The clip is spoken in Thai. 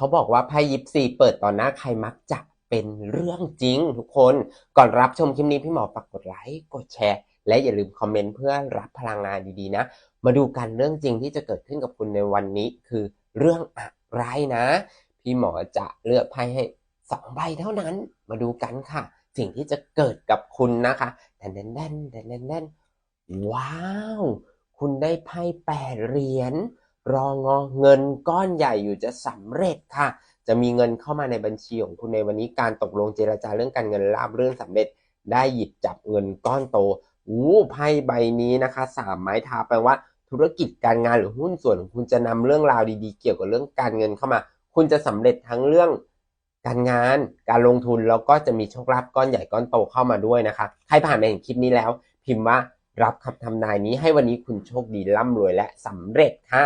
เขาบอกว่าไพ่ยิปซีเปิดต่อหน้าใครมักจะเป็นเรื่องจริงทุกคน ก่อนรับชมคลิปนี้พี่หมอฝากกดไลค์กดแชร์ และอย่าลืมคอมเมนต์เพื่อรับพลังงานดีๆนะ มาดูกันเรื่องจริงที่จะเกิดขึ้นกับคุณในวันนี้คือเรื่องอะไรนะ พี่หมอจะเลือกไพ่ให้สองใบเท่านั้น มาดูกันค่ะ สิ่งที่จะเกิดกับคุณนะคะแดนแดนแดนแดนแดนแดนว้าว คุณได้ไพ่แปดเหรียญ รองอเงินก้อนใหญ่อยู่จะสำเร็จค่ะ จะมีเงินเข้ามาในบัญชีของคุณในวันนี้การตกลงเจรจาเรื่องการเงินราบรื่นสำเร็จ ได้หยิบจับเงินก้อนโตอู้ไพ่ใบนี้นะคะสามไม้ทาแปลว่าธุรกิจการงานหรือหุ้นส่วนของคุณจะนำเรื่องราวดีๆ เกี่ยวกับเรื่องการเงินเข้ามา คุณจะสำเร็จทั้งเรื่องการงาน การลงทุนแล้วก็จะมีโชคลาภก้อนใหญ่ก้อนโตเข้ามาด้วยนะคะ ใครผ่านมาเห็นคลิปนี้แล้ว พิมพ์ว่ารับคำทำนายนี้ให้วันนี้คุณโชคดีร่ำรวยและสำเร็จค่ะ